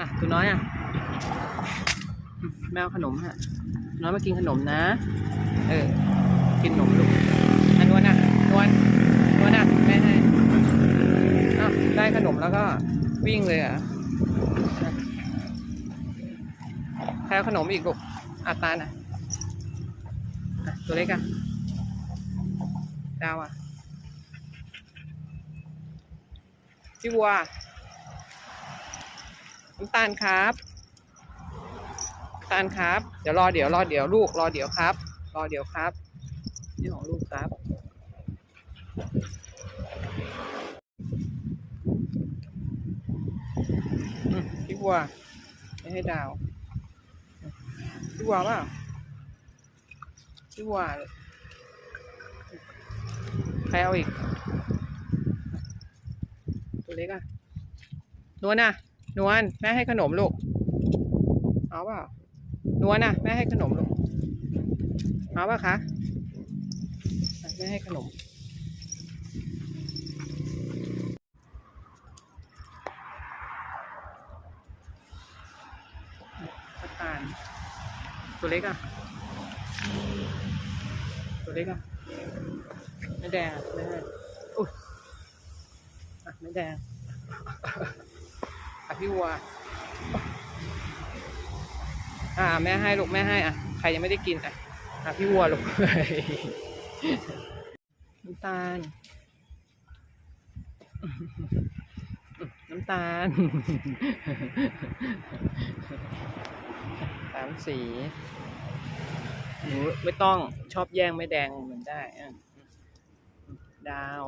อะตัวน้อยอะแมวขนมฮะ น้อยมากินขนมนะ เออ กินขนมลูกอันนวลอะนวลนวลอะแม่ให้อ้าวได้ขนมแล้วก็วิ่งเลยอะใครเอาขนมอีกลูกอาตาลอะอะตัวเล็กอะดาวอะพี่วัว น้ำตาลครับน้ำตาลครับ เดี๋ยวรอเดี๋ยวรอเดี๋ยวลูกรอเดี๋ยวครับ รอเดี๋ยวครับ นี่ของลูกครับพี่วัวไม่ให้ดาวพี่วัวเปล่าพี่วัวใครเอาอีกตัวเล็กอะนวลอะ นวลแม่ให้ขนมลูก เอาเปล่านวลอะแม่ให้ขนมลูก เอาเปล่าคะแม่ให้ขนมตะตาลตัวเล็กอะ ตัวเล็กอะไม่แดงไม่ให้อุ้ยอะไม่แดง พี่วัว อ่า แม่ให้ลูกแม่ให้อะ ใครยังไม่ได้กินอะอะพี่วัวลูกน้ำตาล น้ำตาล สามสีหนูไม่ต้องชอบแย่งไม่แดงเหมือนได้อะดาว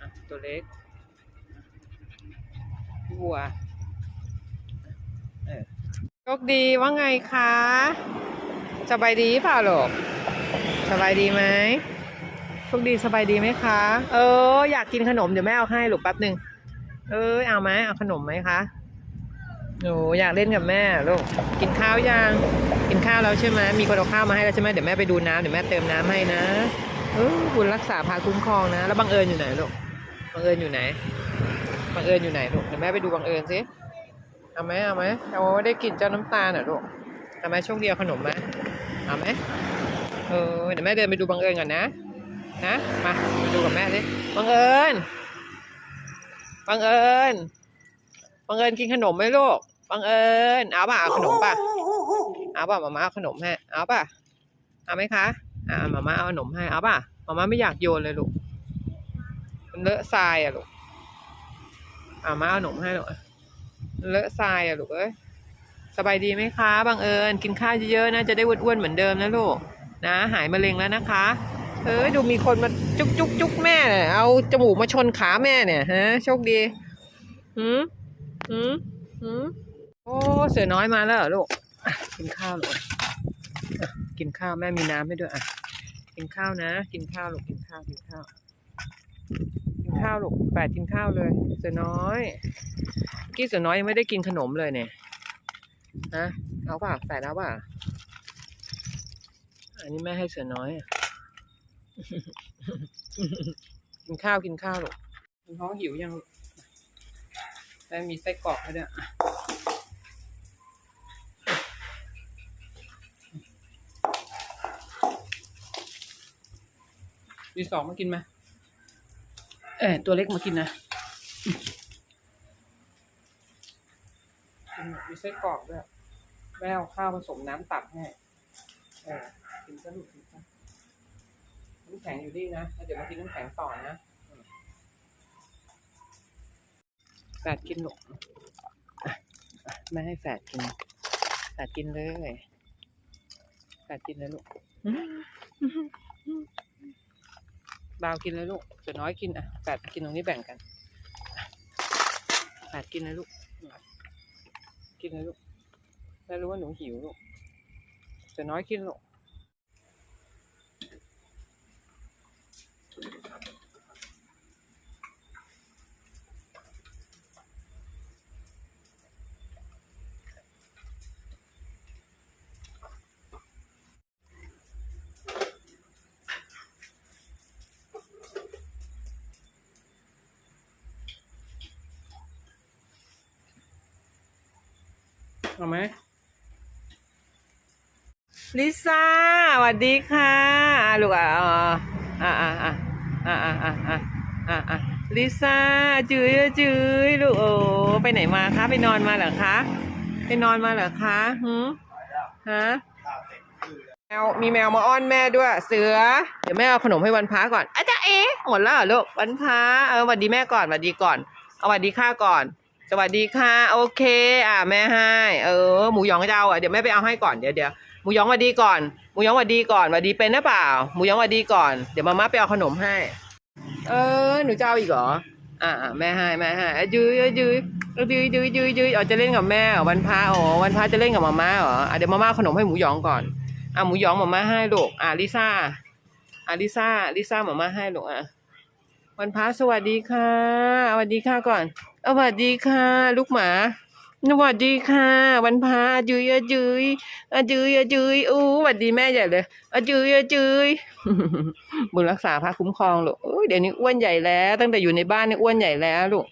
อะตัวเล็ก วัวเออโชคดีว่าไงคะสบายดีเปล่าลูกสบายดีไหมโชคดีสบายดีไหมคะ เออ อยากกินขนมเดี๋ยวแม่เอาให้ลูกแป๊บหนึ่งเออเอาไหมเอาขนมไหมคะหนูอยากเล่นกับแม่ลูกกินข้าวยังกินข้าวแล้วใช่ไหมมีคนเอาข้าวมาให้แล้วใช่ไหมเดี๋ยวแม่ไปดูน้ำเดี๋ยวแม่เติมน้ำให้นะเออบุญรักษาพาคุ้มครองนะ แล้วบังเอิญอยู่ไหนลูกบังเอิญอยู่ไหน บังเอิญอยู่ไหนลูกเดี๋ยวแม่ไปดูบังเอิญสิเอาไหมเอาไหมเอาได้กลิ่นเจ้าน้ำตาลเหรอลูกเอาไหมโชคดีเอาขนมไหมเอาไหมเออเดี๋ยวแม่เดินไปดูบังเอิญก่อนนะนะมามาดูกับแม่สิบังเอิญบังเอิญบังเอิญกินขนมไหมลูกบังเอิญเอาป่ะเอาขนมป่ะเอาป่ะมาม่าเอาขนมให้เอาป่ะเอาไหมคะอ่ามาม่าเอาขนมให้เอาป่ะมาม่าไม่อยากโยนเลยลูกมันเลอะทรายอะลูก อามาเอาขนมให้ลูเลอะทรายอะลูกเอ้ยสบายดีไหมคะบังเอิญกินข้าวเยอะๆนะจะได้อ้วนๆเหมือนเดิมนะลูกนะหายมะเร็งแล้วนะคะ เออดูมีคนมาจุกจุกจุกแม่เนี่ยเอาจมูกมาชนขาแม่เนี่ยฮะโชคดีหืมหืมหืมโอ้เสือน้อยมาแล้วลูกกินข้าวลูกกินข้าวแม่มีน้ำให้ด้วยอะกินข้าวนะ กินข้าวลูกกินข้าวกินข้าว ข้าวลูกแปดกินข้าวเลยเสือน้อย กี้เสือน้อยยังไม่ได้กินขนมเลยเนี่ยฮะเอาป่ะแปดเอาป่ะอันนี้แม่ให้เสือน้อยอะกินข้าวกินข้าวลูกคุณท้องหิวยังลูกแม่มีไส้กรอกให้ด้วยมีสองมากินไหม ออตัวเล็กมากินนะกินมีไส้กรอกด้วยแม่เอาข้าวผสมน้ำตักให้เออกินซะลูกกินซะน้ำแข็งอยู่นี่นะแล้วเดี๋ยวมากินน้ำแข็งต่อนะแฝดกินหนกไม่ให้แฝดกินแฝดกินเลยแฝดกินเลยลูก บาวกินเลยลูกเสือน้อยกินอะแปดกินตรงนี้แบ่งกันแปดกินเลยลูก กินเลยลูกแล้วรู้ว่าหนูหิวลูกส่วนน้อยกินลูก เอาไหมลิซ่าสวัสดีค่ะลูกอะอ่าอ่าอ่าอ่าอ่าอ่าอ่าอ่าอ่าลิซ่าจื้ยจื้ยลูกโอ้ไปไหนมาคะไปนอนมาเหรอคะไปนอนมาเหรอคะหืฮะแมวมีแมวมาอ้อนแม่ด้วย เสือ เดี๋ยวแม่เอาขนมให้วันพ้าก่อนอาจารย์เอ๊ะหมดแล้วเหรอลูกวันพ้าเออสวัสดีแม่ก่อนสวัสดีก่อนเอาสวัสดีข้าก่อน สวัสดีค่ะ โอเค อะแม่ให้เออหมูหยองจะเอาอะเดี๋ยวแม่ไปเอาให้ก่อนเดี๋ยวเดี๋ยวหมูหยองสวัสดีก่อนหมูหยองสวัสดีก่อนสวัสดีเป็นหรือเปล่าหมูหยองสวัสดีก่อนเดี๋ยวมาม่าไปเอาขนมให้ เออหนูจะเอาอีกเหรออะอะแม่ให้แม่ให้อะยื้อยื้อยื้อยื้อยื้อยื้อยื้อเอาจะเล่นกับแม่เหรอวันพระอ๋อวันพระจะเล่นกับมาม่าเหรออะเดี๋ยวมาม่าเอาขนมให้หมูหยองก่อนอะหมูหยองมาม่าให้ลูกอะลิซ่าอะลิซ่าลิซ่ามาม่าให้ลูกอะวันพระสวัสดีค่ะสวัสดีค่ะก่อน สวัสดีค่ะ ลูกหมาสวัสดีค่ะ วันพาจุยื้อยื้อยื้ออะยื้อยื้อยื้ออู้สวัสดีแม่ใหญ่เลยอะยื้อยื้อยื้อบุญรักษาพระคุ้มครองลูกโอ้ยเดี๋ยวนี้อ้วนใหญ่แล้ว ตั้งแต่อยู่ในบ้านนี่อ้วนใหญ่แล้วลูก